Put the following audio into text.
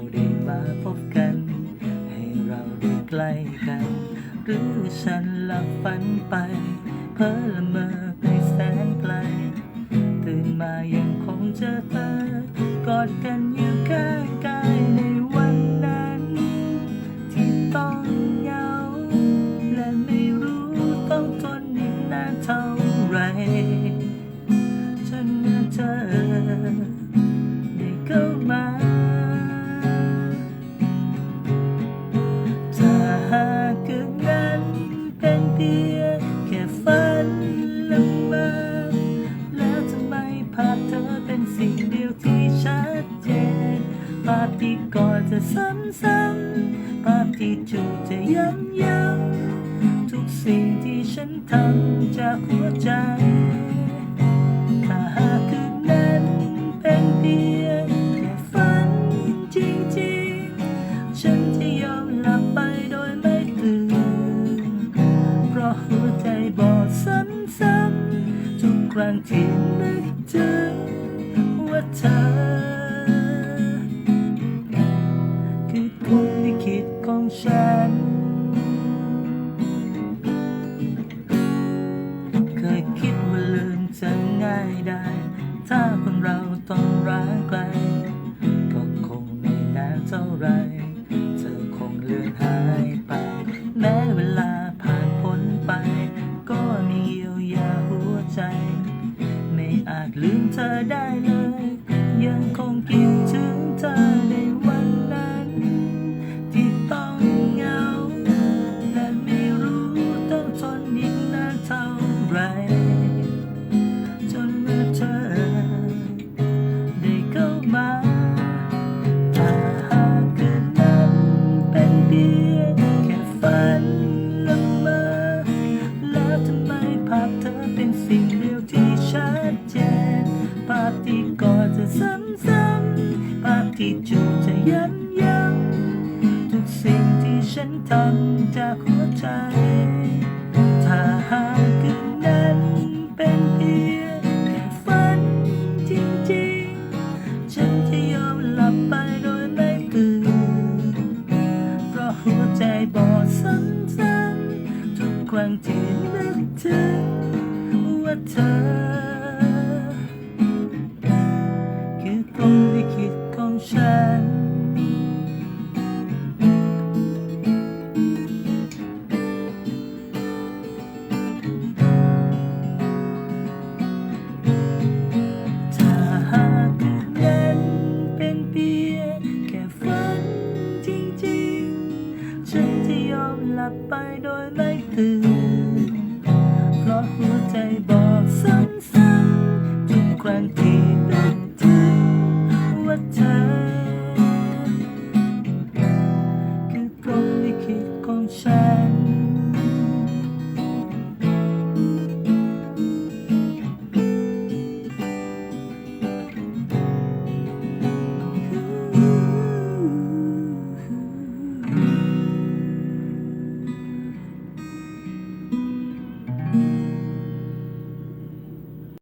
ราได้มาพบกัน ให้เราได้ใกล้กัน หรือฉันหลับฝันไป เพ้อละเมอาพที่กอดเธอซ้ำภาพที่จูบเธอย้ำทุกสิ่งที่ฉันทำจากหัวใจ ถ้าหากคืนนั้นเป็นเพียงแค่ฝันจริงๆ ฉันจะยอมหลับไปโดยไม่ตื่น เพราะหัวใจบอกซ้ำๆทุกครั้งที่นึกถึง ต้องรักไกล ก็คงไม่นานเท่าไร เธอคงเลือนหายไป แม้เวลา ที่จูจะยับย้ำทุกสิ่งที่ฉันทำจากหัวใจ ถ้าหากคืนนั้นเป็นเพียงฝันจริงๆ ฉันจะยอมหลับไปโดยไม่ตื่นเพราะหัวใจบอดซ้ำๆทุกครั้งที่นึกถึงว่าเธอับไปโดยไม่ตื่น เพราะหัวใจบอกสั้ำๆทุกครั้งที่